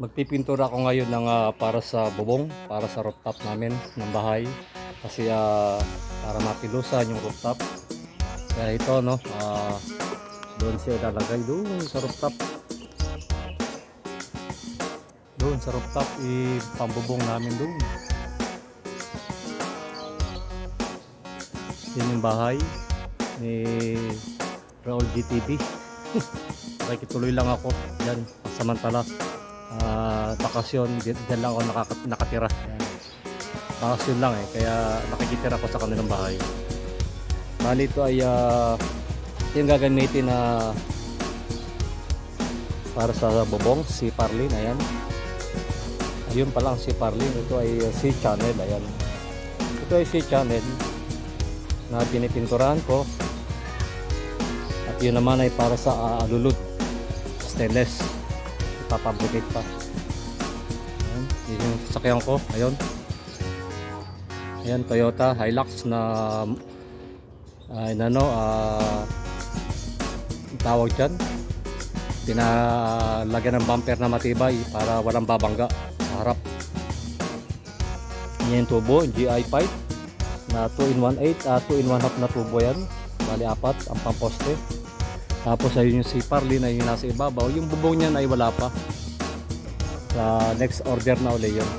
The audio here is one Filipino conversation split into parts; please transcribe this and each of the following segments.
Magpipintura ako ngayon ng ah, para sa bubong, para sa rooftop namin ng bahay. Kasi ah, para mapilusan yung rooftop. Kaya ito no, ah, doon siya ilalagay doon sa rooftop. Doon sa rooftop, ipambubong namin doon. Yan yung bahay ni Raul GTV. Nakikituloy lang ako dyan, samantala. Ah, bakasyon, dyan lang ako nakaka- nakatira. Bakasyon lang eh, kaya nakikitira ko sa kanilang bahay. Bali ito ay ah, ito yung gagamitin na para sa bubong, si Parlin, ayan. Ayun pa lang si Parlin, ito ay uh, C channel, ayan. Ito ay C channel na pinipinturahan ko. At yun naman ay para sa uh, alulod, stainless. Ipapabricate pa. Ayan, yun yung sasakyan ko, ayun. Ayan, Toyota Hilux na ay ano, ah tawag dyan. Pinalagyan ng bumper na matibay para walang babangga sa harap. Yan yung tubo, GI pipe na 2 in 1 8 ah 2 in 1 half na tubo yan. Bali apat ang pamposte tapos ayun yung sipar lin ay yung nasa ibabaw. Yung bubong niyan ay wala pa. Sa next order na uli yun.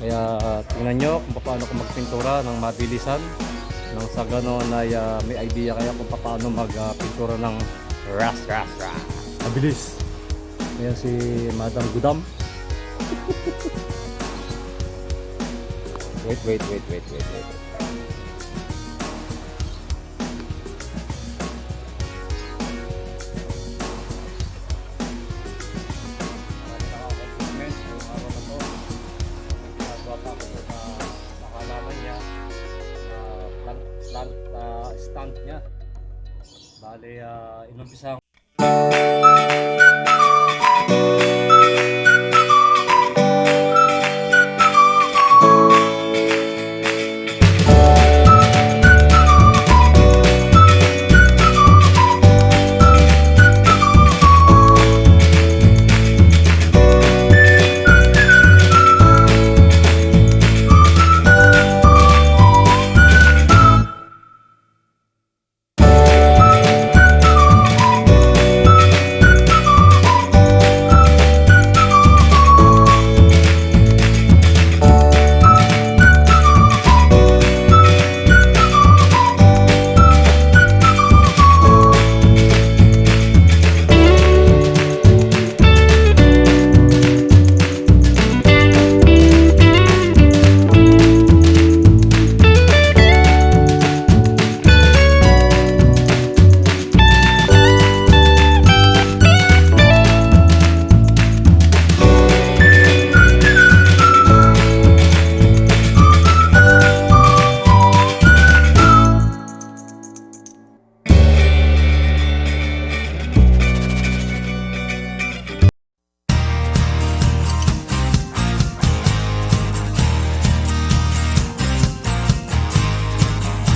Kaya tingnan nyo kung paano ko magpintura ng mabilisan. Nang sa ganon ay ah, may idea kaya kung paano magpintura ng ras ras ras. Mabilis. Ayan si Madam Gudam. Wait wait wait wait wait wait plant, plant ah, stand niya. Bale, uh, inumpisahan